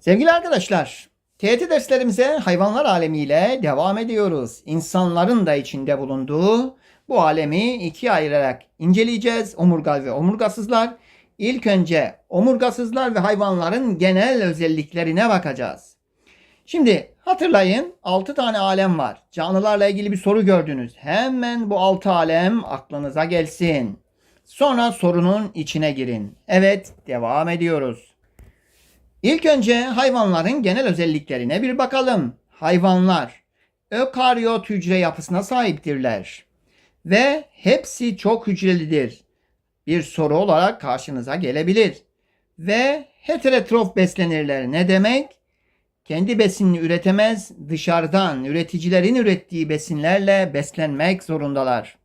Sevgili arkadaşlar, TET derslerimize hayvanlar alemiyle devam ediyoruz. İnsanların da içinde bulunduğu bu alemi ikiye ayırarak inceleyeceğiz. Omurgal ve omurgasızlar. İlk önce omurgasızlar ve hayvanların genel özelliklerine bakacağız. Şimdi hatırlayın 6 tane alem var. Canlılarla ilgili bir soru gördünüz. Hemen bu 6 alem aklınıza gelsin. Sonra sorunun içine girin. Evet, devam ediyoruz. İlk önce hayvanların genel özelliklerine bir bakalım. Hayvanlar ökaryot hücre yapısına sahiptirler ve hepsi çok hücrelidir. Bir soru olarak karşınıza gelebilir. Ve heterotrof beslenirler. Ne demek? Kendi besinini üretemez, dışarıdan üreticilerin ürettiği besinlerle beslenmek zorundalar.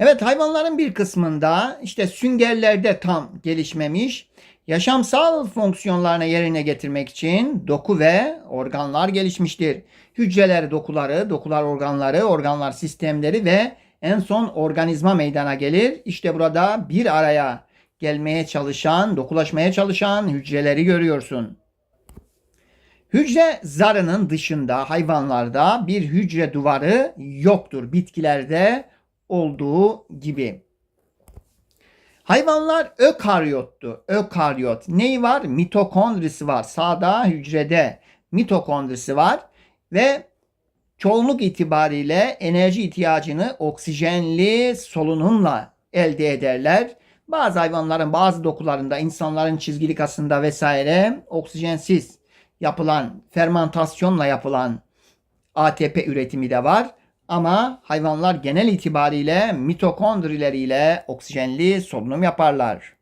Evet hayvanların bir kısmında işte süngerlerde tam gelişmemiş, yaşamsal fonksiyonlarını yerine getirmek için doku ve organlar gelişmiştir. Hücreler dokuları, dokular organları, organlar sistemleri ve en son organizma meydana gelir. İşte burada bir araya gelmeye çalışan, dokulaşmaya çalışan hücreleri görüyorsun. Hücre zarının dışında hayvanlarda bir hücre duvarı yoktur. Bitkilerde olduğu gibi. Hayvanlar ökaryottu. Ökaryot. Neyi var? Mitokondrisi var. Sağda hücrede mitokondrisi var ve çoğunluk itibariyle enerji ihtiyacını oksijenli solunumla elde ederler. Bazı hayvanların bazı dokularında, insanların çizgili kasında vesaire oksijensiz yapılan, fermentasyonla yapılan ATP üretimi de var. Ama hayvanlar genel itibariyle mitokondrileriyle oksijenli solunum yaparlar.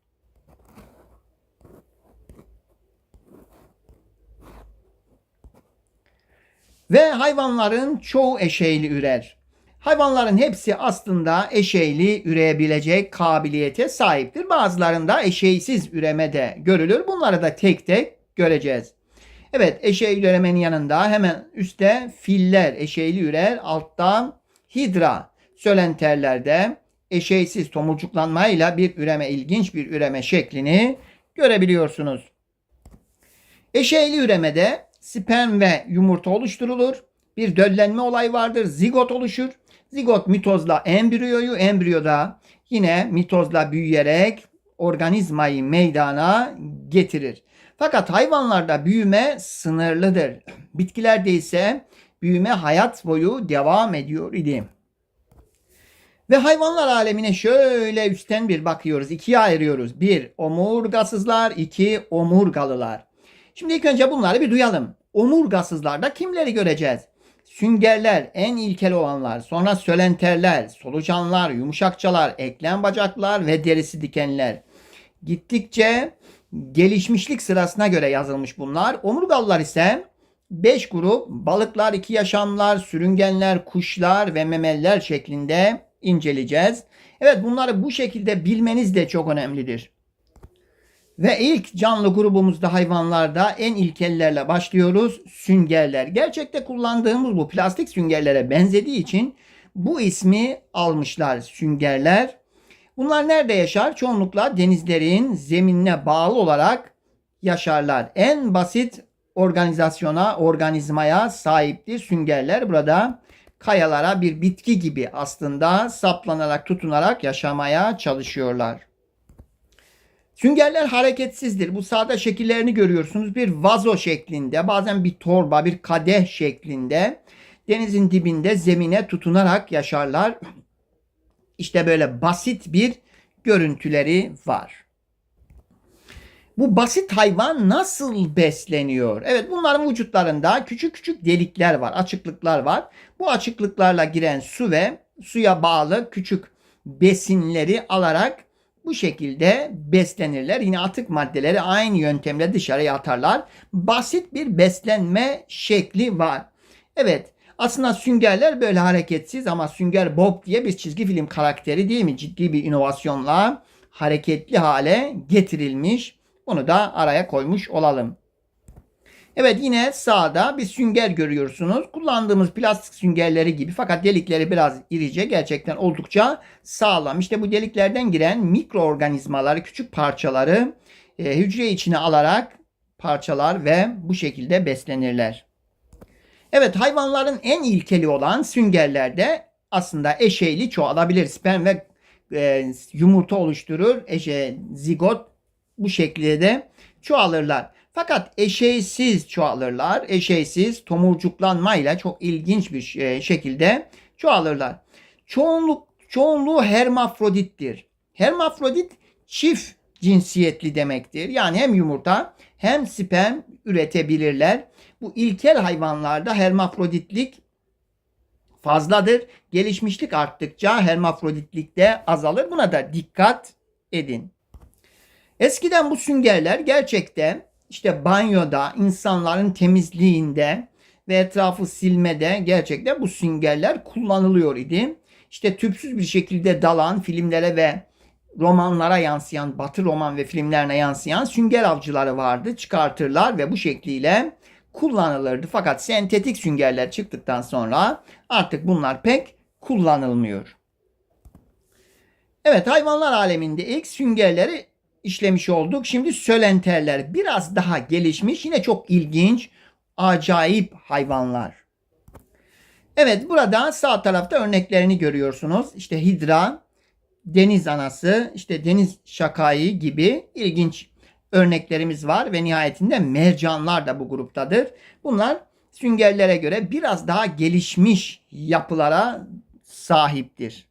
Ve hayvanların çoğu eşeyli ürer. Hayvanların hepsi aslında eşeyli üreyebilecek kabiliyete sahiptir. Bazılarında eşeysiz üreme de görülür. Bunları da tek tek göreceğiz. Evet eşeği üremenin yanında hemen üstte filler eşeğli ürer. Altta hidra sölenterlerde eşeğsiz tomurcuklanmayla bir üreme ilginç bir üreme şeklini görebiliyorsunuz. Eşeğli üremede sperm ve yumurta oluşturulur. Bir döllenme olayı vardır. Zigot oluşur. Zigot mitozla embriyoyu, embriyoda yine mitozla büyüyerek organizmayı meydana getirir. Fakat hayvanlarda büyüme sınırlıdır. Bitkilerde ise büyüme hayat boyu devam ediyor idi. Ve hayvanlar alemine şöyle üstten bir bakıyoruz. ikiye ayırıyoruz. Bir omurgasızlar, iki omurgalılar. Şimdi ilk önce bunları bir duyalım. Omurgasızlarda kimleri göreceğiz? Süngerler, en ilkel olanlar, sonra sölenterler, solucanlar, yumuşakçalar, eklem bacaklar ve derisi dikenler. Gittikçe gelişmişlik sırasına göre yazılmış bunlar. Omurgalılar ise 5 grup balıklar, iki yaşamlar, sürüngenler, kuşlar ve memeliler şeklinde inceleyeceğiz. Evet bunları bu şekilde bilmeniz de çok önemlidir. Ve ilk canlı grubumuzda hayvanlarda en ilkellerle başlıyoruz. Süngerler. Gerçekte kullandığımız bu plastik süngerlere benzediği için bu ismi almışlar süngerler. Bunlar nerede yaşar? Çoğunlukla denizlerin zeminine bağlı olarak yaşarlar. En basit organizasyona, organizmaya sahiptir süngerler. Burada kayalara bir bitki gibi aslında saplanarak, tutunarak yaşamaya çalışıyorlar. Süngerler hareketsizdir. Bu sağda şekillerini görüyorsunuz. Bir vazo şeklinde, bazen bir torba, bir kadeh şeklinde denizin dibinde zemine tutunarak yaşarlar. İşte böyle basit bir görüntüleri var. Bu basit hayvan nasıl besleniyor? Evet bunların vücutlarında küçük küçük delikler var, açıklıklar var. Bu açıklıklarla giren su ve suya bağlı küçük besinleri alarak bu şekilde beslenirler. Yine atık maddeleri aynı yöntemle dışarıya atarlar. Basit bir beslenme şekli var. Evet aslında süngerler böyle hareketsiz ama Sünger Bob diye bir çizgi film karakteri değil mi? Ciddi bir inovasyonla hareketli hale getirilmiş. Bunu da araya koymuş olalım. Evet yine sağda bir sünger görüyorsunuz. Kullandığımız plastik süngerleri gibi fakat delikleri biraz irice gerçekten oldukça sağlam. İşte bu deliklerden giren mikroorganizmaları, küçük parçaları e, hücre içine alarak parçalar ve bu şekilde beslenirler. Evet hayvanların en ilkeli olan süngerlerde aslında eşeyli çoğalabilir. Sperm ve e, yumurta oluşturur. Eşe, zigot bu şekilde de çoğalırlar. Fakat eşeysiz çoğalırlar. Eşeysiz tomurcuklanmayla çok ilginç bir e, şekilde çoğalırlar. Çoğunluk çoğunluğu hermafrodittir. Hermafrodit çift cinsiyetli demektir. Yani hem yumurta hem sperm üretebilirler. Bu ilkel hayvanlarda hermafroditlik fazladır. Gelişmişlik arttıkça hermafroditlik de azalır. Buna da dikkat edin. Eskiden bu süngerler gerçekten işte banyoda, insanların temizliğinde ve etrafı silmede gerçekten bu süngerler kullanılıyor idi. İşte tüpsüz bir şekilde dalan filmlere ve romanlara yansıyan, batı roman ve filmlerine yansıyan sünger avcıları vardı. Çıkartırlar ve bu şekliyle kullanılırdı. Fakat sentetik süngerler çıktıktan sonra artık bunlar pek kullanılmıyor. Evet hayvanlar aleminde ilk süngerleri işlemiş olduk. Şimdi sölenterler biraz daha gelişmiş. Yine çok ilginç, acayip hayvanlar. Evet burada sağ tarafta örneklerini görüyorsunuz. İşte hidra, deniz anası, işte deniz şakayı gibi ilginç örneklerimiz var ve nihayetinde mercanlar da bu gruptadır. Bunlar süngerlere göre biraz daha gelişmiş yapılara sahiptir.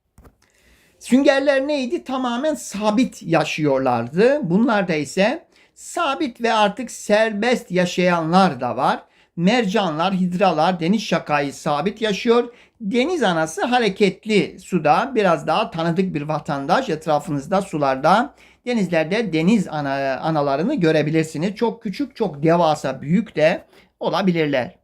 Süngerler neydi? Tamamen sabit yaşıyorlardı. Bunlarda ise sabit ve artık serbest yaşayanlar da var. Mercanlar, hidralar, deniz şakayı sabit yaşıyor. Deniz anası hareketli suda biraz daha tanıdık bir vatandaş etrafınızda sularda denizlerde deniz ana, analarını görebilirsiniz. Çok küçük, çok devasa, büyük de olabilirler.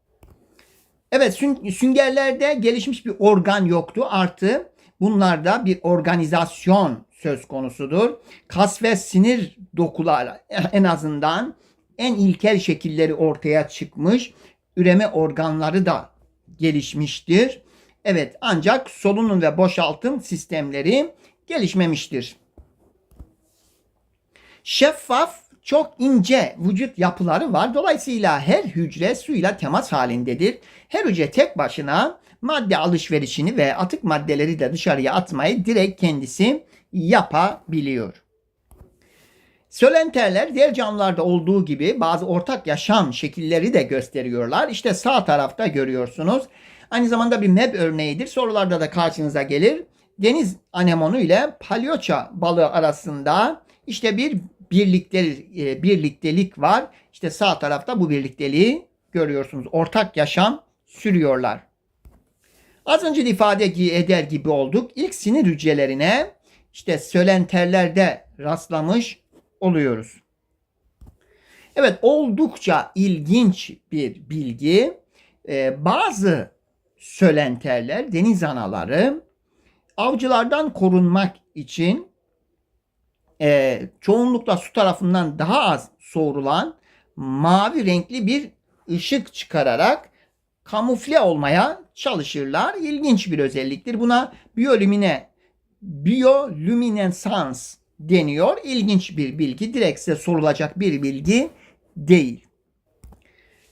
Evet süngerlerde gelişmiş bir organ yoktu. Artı bunlarda bir organizasyon söz konusudur. Kas ve sinir dokular en azından en ilkel şekilleri ortaya çıkmış. Üreme organları da gelişmiştir. Evet ancak solunum ve boşaltım sistemleri gelişmemiştir. Şeffaf çok ince vücut yapıları var. Dolayısıyla her hücre suyla temas halindedir. Her hücre tek başına madde alışverişini ve atık maddeleri de dışarıya atmayı direkt kendisi yapabiliyor. Sölenterler diğer canlılarda olduğu gibi bazı ortak yaşam şekilleri de gösteriyorlar. İşte sağ tarafta görüyorsunuz. Aynı zamanda bir map örneğidir. Sorularda da karşınıza gelir. Deniz anemonu ile palyoça balığı arasında işte bir birliktelik, e, birliktelik var. İşte sağ tarafta bu birlikteliği görüyorsunuz. Ortak yaşam sürüyorlar. Az önce de ifade eder gibi olduk. İlk sinir hücrelerine işte sölenterlerde rastlamış oluyoruz. Evet oldukça ilginç bir bilgi. Ee, bazı sölenterler, deniz anaları avcılardan korunmak için e, çoğunlukla su tarafından daha az soğurulan mavi renkli bir ışık çıkararak kamufle olmaya çalışırlar. İlginç bir özelliktir. Buna biyolümine biyolüminesans deniyor. İlginç bir bilgi. Direkt size sorulacak bir bilgi değil.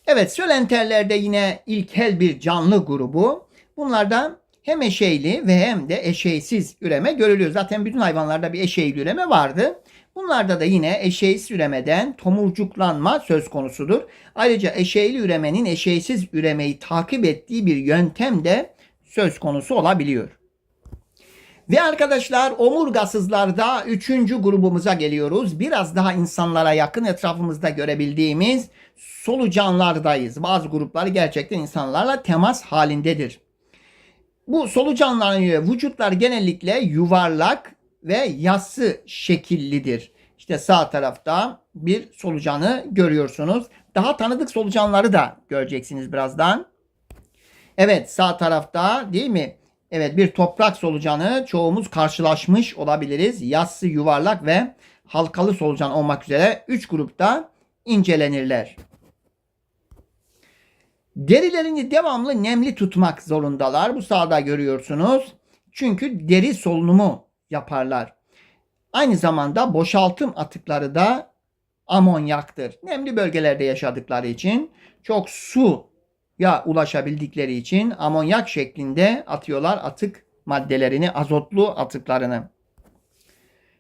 Evet sölenterlerde yine ilkel bir canlı grubu. Bunlardan hem eşeyli ve hem de eşeysiz üreme görülüyor. Zaten bütün hayvanlarda bir eşeyli üreme vardı. Bunlarda da yine eşeğsiz üremeden tomurcuklanma söz konusudur. Ayrıca eşeyli üremenin eşeğsiz üremeyi takip ettiği bir yöntem de söz konusu olabiliyor. Ve arkadaşlar omurgasızlarda üçüncü grubumuza geliyoruz. Biraz daha insanlara yakın etrafımızda görebildiğimiz solucanlardayız. Bazı gruplar gerçekten insanlarla temas halindedir. Bu solucanların vücutlar genellikle yuvarlak ve yassı şekillidir. İşte sağ tarafta bir solucanı görüyorsunuz. Daha tanıdık solucanları da göreceksiniz birazdan. Evet sağ tarafta değil mi? Evet bir toprak solucanı çoğumuz karşılaşmış olabiliriz. Yassı, yuvarlak ve halkalı solucan olmak üzere 3 grupta incelenirler. Derilerini devamlı nemli tutmak zorundalar. Bu sağda görüyorsunuz. Çünkü deri solunumu yaparlar. Aynı zamanda boşaltım atıkları da amonyaktır. Nemli bölgelerde yaşadıkları için çok su ya ulaşabildikleri için amonyak şeklinde atıyorlar atık maddelerini, azotlu atıklarını.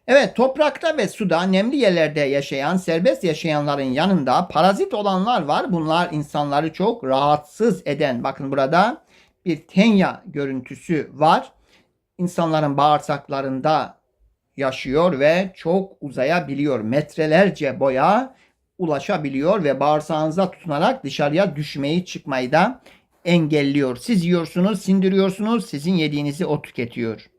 Evet, toprakta ve suda nemli yerlerde yaşayan, serbest yaşayanların yanında parazit olanlar var. Bunlar insanları çok rahatsız eden. Bakın burada bir tenya görüntüsü var. İnsanların bağırsaklarında yaşıyor ve çok uzayabiliyor. Metrelerce boya ulaşabiliyor ve bağırsağınıza tutunarak dışarıya düşmeyi çıkmayı da engelliyor. Siz yiyorsunuz, sindiriyorsunuz, sizin yediğinizi o tüketiyor.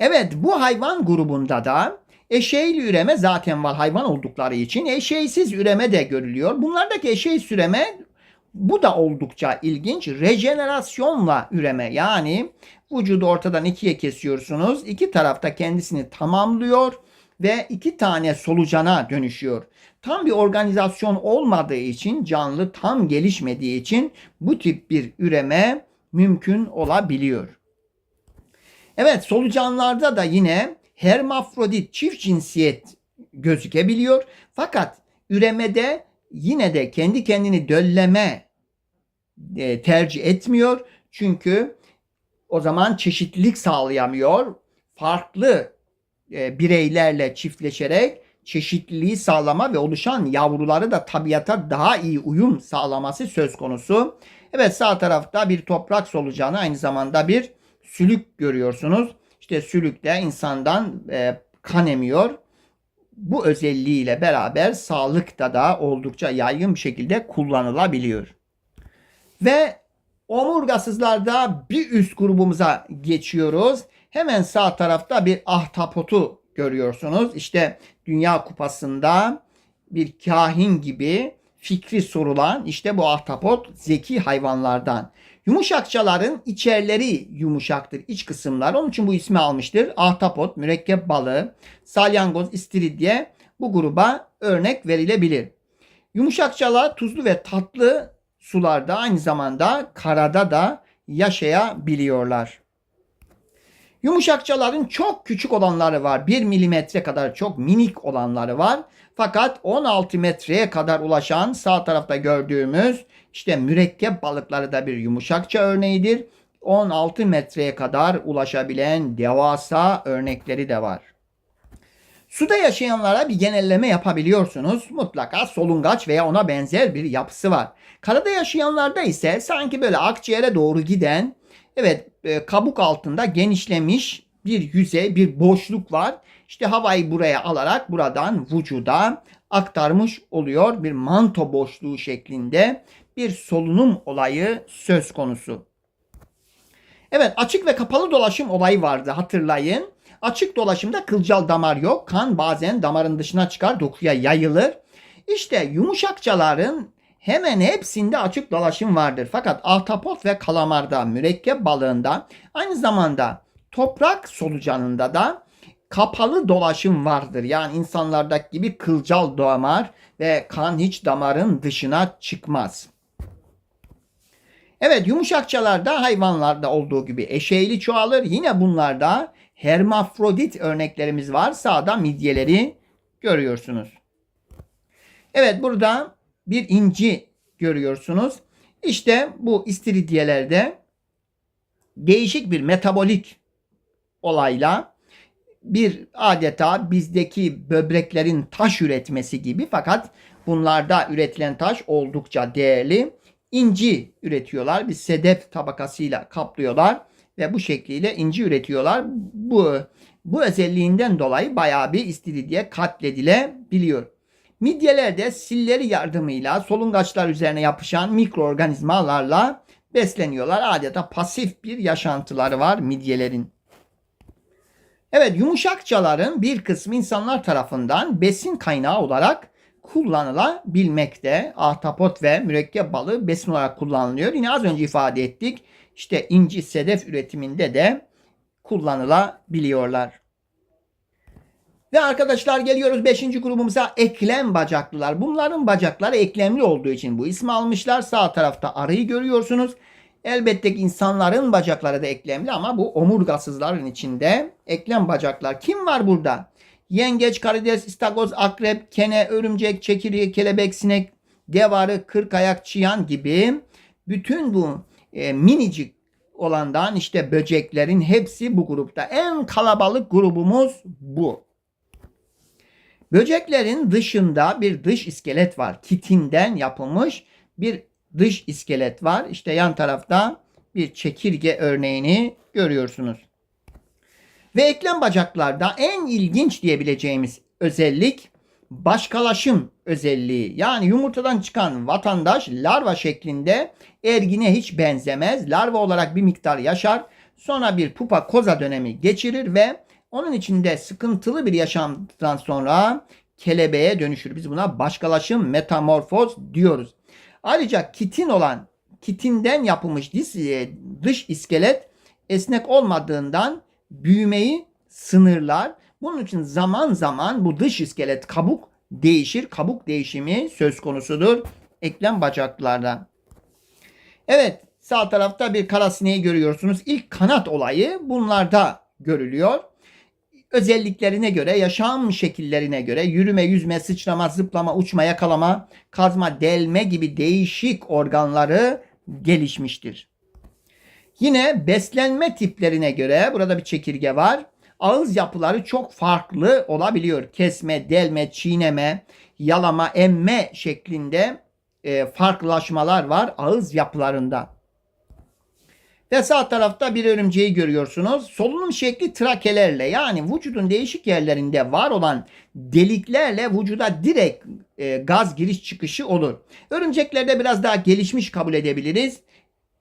Evet bu hayvan grubunda da eşeğli üreme zaten var hayvan oldukları için eşeğsiz üreme de görülüyor. Bunlardaki eşeğsiz üreme bu da oldukça ilginç. Rejenerasyonla üreme yani vücudu ortadan ikiye kesiyorsunuz. İki tarafta kendisini tamamlıyor ve iki tane solucana dönüşüyor. Tam bir organizasyon olmadığı için canlı tam gelişmediği için bu tip bir üreme mümkün olabiliyor. Evet solucanlarda da yine hermafrodit çift cinsiyet gözükebiliyor. Fakat üremede yine de kendi kendini dölleme e, tercih etmiyor. Çünkü o zaman çeşitlilik sağlayamıyor. Farklı e, bireylerle çiftleşerek çeşitliliği sağlama ve oluşan yavruları da tabiata daha iyi uyum sağlaması söz konusu. Evet sağ tarafta bir toprak solucanı aynı zamanda bir sülük görüyorsunuz. İşte sülükte insandan e, kan emiyor. Bu özelliğiyle beraber sağlıkta da oldukça yaygın bir şekilde kullanılabiliyor. Ve omurgasızlarda bir üst grubumuza geçiyoruz. Hemen sağ tarafta bir ahtapotu görüyorsunuz. İşte Dünya Kupası'nda bir kahin gibi fikri sorulan işte bu ahtapot zeki hayvanlardan. Yumuşakçaların içerleri yumuşaktır, iç kısımlar. Onun için bu ismi almıştır. Ahtapot, mürekkep balığı, salyangoz, istiridye bu gruba örnek verilebilir. Yumuşakçalar tuzlu ve tatlı sularda aynı zamanda karada da yaşayabiliyorlar. Yumuşakçaların çok küçük olanları var. 1 milimetre kadar çok minik olanları var. Fakat 16 metreye kadar ulaşan sağ tarafta gördüğümüz işte mürekkep balıkları da bir yumuşakça örneğidir. 16 metreye kadar ulaşabilen devasa örnekleri de var. Suda yaşayanlara bir genelleme yapabiliyorsunuz. Mutlaka solungaç veya ona benzer bir yapısı var. Karada yaşayanlarda ise sanki böyle akciğere doğru giden evet e, kabuk altında genişlemiş bir yüzey, bir boşluk var. İşte havayı buraya alarak buradan vücuda aktarmış oluyor. Bir manto boşluğu şeklinde bir solunum olayı söz konusu. Evet açık ve kapalı dolaşım olayı vardı hatırlayın. Açık dolaşımda kılcal damar yok. Kan bazen damarın dışına çıkar dokuya yayılır. İşte yumuşakçaların hemen hepsinde açık dolaşım vardır. Fakat ahtapot ve kalamarda, mürekkep balığında aynı zamanda toprak solucanında da kapalı dolaşım vardır. Yani insanlardaki gibi kılcal damar ve kan hiç damarın dışına çıkmaz. Evet yumuşakçalarda hayvanlarda olduğu gibi eşeğli çoğalır. Yine bunlarda hermafrodit örneklerimiz var. Sağda midyeleri görüyorsunuz. Evet burada bir inci görüyorsunuz. İşte bu istiridyelerde değişik bir metabolik olayla bir adeta bizdeki böbreklerin taş üretmesi gibi fakat bunlarda üretilen taş oldukça değerli. İnci üretiyorlar. Bir sedef tabakasıyla kaplıyorlar ve bu şekliyle inci üretiyorlar. Bu bu özelliğinden dolayı bayağı bir istiridye katledilebiliyor. Midyelerde silleri yardımıyla solungaçlar üzerine yapışan mikroorganizmalarla besleniyorlar. Adeta pasif bir yaşantıları var midyelerin. Evet yumuşakçaların bir kısmı insanlar tarafından besin kaynağı olarak kullanılabilmekte. Ahtapot ve mürekkep balığı besin olarak kullanılıyor. Yine az önce ifade ettik. İşte inci sedef üretiminde de kullanılabiliyorlar. Ve arkadaşlar geliyoruz 5. grubumuza eklem bacaklılar. Bunların bacakları eklemli olduğu için bu ismi almışlar. Sağ tarafta arıyı görüyorsunuz. Elbette ki insanların bacakları da eklemli ama bu omurgasızların içinde eklem bacaklar. Kim var burada? Yengeç, karides, istakoz, akrep, kene, örümcek, çekirge, kelebek, sinek, dev arı, kırk ayak, çıyan gibi bütün bu e, minicik olandan işte böceklerin hepsi bu grupta. En kalabalık grubumuz bu. Böceklerin dışında bir dış iskelet var. Kitinden yapılmış bir dış iskelet var. İşte yan tarafta bir çekirge örneğini görüyorsunuz. Ve eklem bacaklarda en ilginç diyebileceğimiz özellik başkalaşım özelliği. Yani yumurtadan çıkan vatandaş larva şeklinde ergine hiç benzemez. Larva olarak bir miktar yaşar. Sonra bir pupa koza dönemi geçirir ve onun içinde sıkıntılı bir yaşamdan sonra kelebeğe dönüşür. Biz buna başkalaşım metamorfoz diyoruz. Ayrıca kitin olan kitinden yapılmış dış iskelet esnek olmadığından büyümeyi sınırlar. Bunun için zaman zaman bu dış iskelet kabuk değişir. Kabuk değişimi söz konusudur eklem bacaklarda. Evet sağ tarafta bir kara sineği görüyorsunuz. İlk kanat olayı bunlarda görülüyor. Özelliklerine göre, yaşam şekillerine göre yürüme, yüzme, sıçrama, zıplama, uçma, yakalama, kazma, delme gibi değişik organları gelişmiştir. Yine beslenme tiplerine göre burada bir çekirge var. Ağız yapıları çok farklı olabiliyor. Kesme, delme, çiğneme, yalama, emme şeklinde e, farklılaşmalar var ağız yapılarında. Ve sağ tarafta bir örümceği görüyorsunuz. Solunum şekli trakelerle yani vücudun değişik yerlerinde var olan deliklerle vücuda direkt e, gaz giriş çıkışı olur. Örümceklerde biraz daha gelişmiş kabul edebiliriz.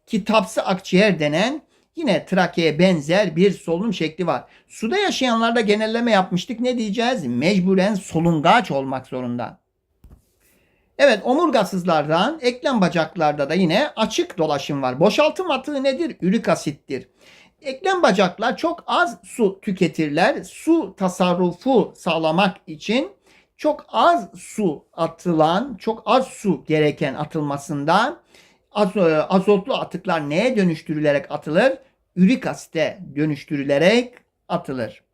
Kitapsı akciğer denen yine trakeye benzer bir solunum şekli var. Suda yaşayanlarda genelleme yapmıştık. Ne diyeceğiz? Mecburen solungaç olmak zorunda. Evet omurgasızlardan eklem bacaklarda da yine açık dolaşım var. Boşaltım atığı nedir? Ürik asittir. Eklem bacaklar çok az su tüketirler. Su tasarrufu sağlamak için çok az su atılan, çok az su gereken atılmasında az, e, azotlu atıklar neye dönüştürülerek atılır? Ürik asite dönüştürülerek atılır.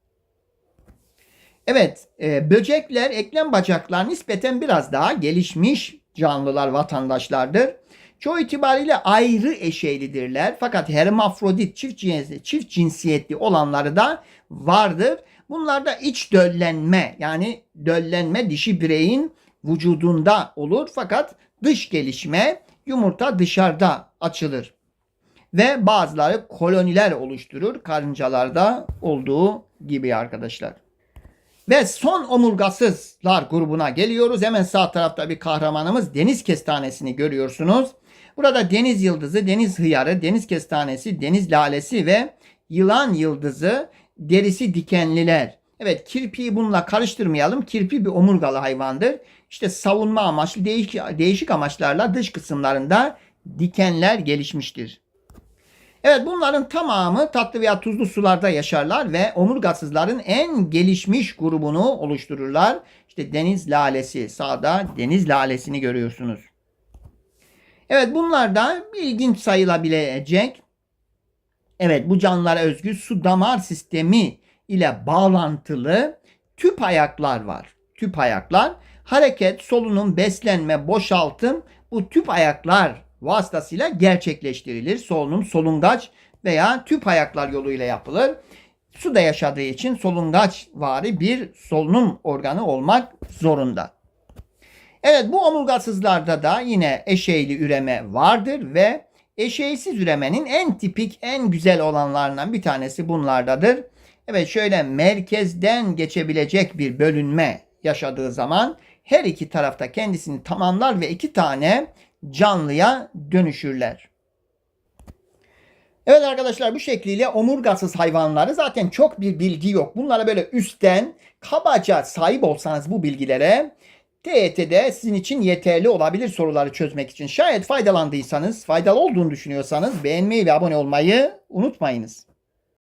Evet, e, böcekler, eklem bacaklar nispeten biraz daha gelişmiş canlılar, vatandaşlardır. Çoğu itibariyle ayrı eşeylidirler. Fakat hermafrodit, çift, cinsiyetli, çift cinsiyetli olanları da vardır. Bunlarda iç döllenme yani döllenme dişi bireyin vücudunda olur. Fakat dış gelişme yumurta dışarıda açılır. Ve bazıları koloniler oluşturur karıncalarda olduğu gibi arkadaşlar. Ve son omurgasızlar grubuna geliyoruz. Hemen sağ tarafta bir kahramanımız deniz kestanesini görüyorsunuz. Burada deniz yıldızı, deniz hıyarı, deniz kestanesi, deniz lalesi ve yılan yıldızı derisi dikenliler. Evet kirpiyi bununla karıştırmayalım. Kirpi bir omurgalı hayvandır. İşte savunma amaçlı değişik, değişik amaçlarla dış kısımlarında dikenler gelişmiştir. Evet bunların tamamı tatlı veya tuzlu sularda yaşarlar ve omurgasızların en gelişmiş grubunu oluştururlar. İşte deniz lalesi sağda deniz lalesini görüyorsunuz. Evet bunlar da ilginç sayılabilecek. Evet bu canlılara özgü su damar sistemi ile bağlantılı tüp ayaklar var. Tüp ayaklar hareket, solunum, beslenme, boşaltım bu tüp ayaklar vasıtasıyla gerçekleştirilir. Solunum solungaç veya tüp ayaklar yoluyla yapılır. Suda yaşadığı için solungaç vari bir solunum organı olmak zorunda. Evet bu omurgasızlarda da yine eşeyli üreme vardır ve eşeysiz üremenin en tipik en güzel olanlarından bir tanesi bunlardadır. Evet şöyle merkezden geçebilecek bir bölünme yaşadığı zaman her iki tarafta kendisini tamamlar ve iki tane canlıya dönüşürler. Evet arkadaşlar bu şekliyle omurgasız hayvanları zaten çok bir bilgi yok. Bunlara böyle üstten kabaca sahip olsanız bu bilgilere TYT'de sizin için yeterli olabilir soruları çözmek için. Şayet faydalandıysanız, faydalı olduğunu düşünüyorsanız beğenmeyi ve abone olmayı unutmayınız.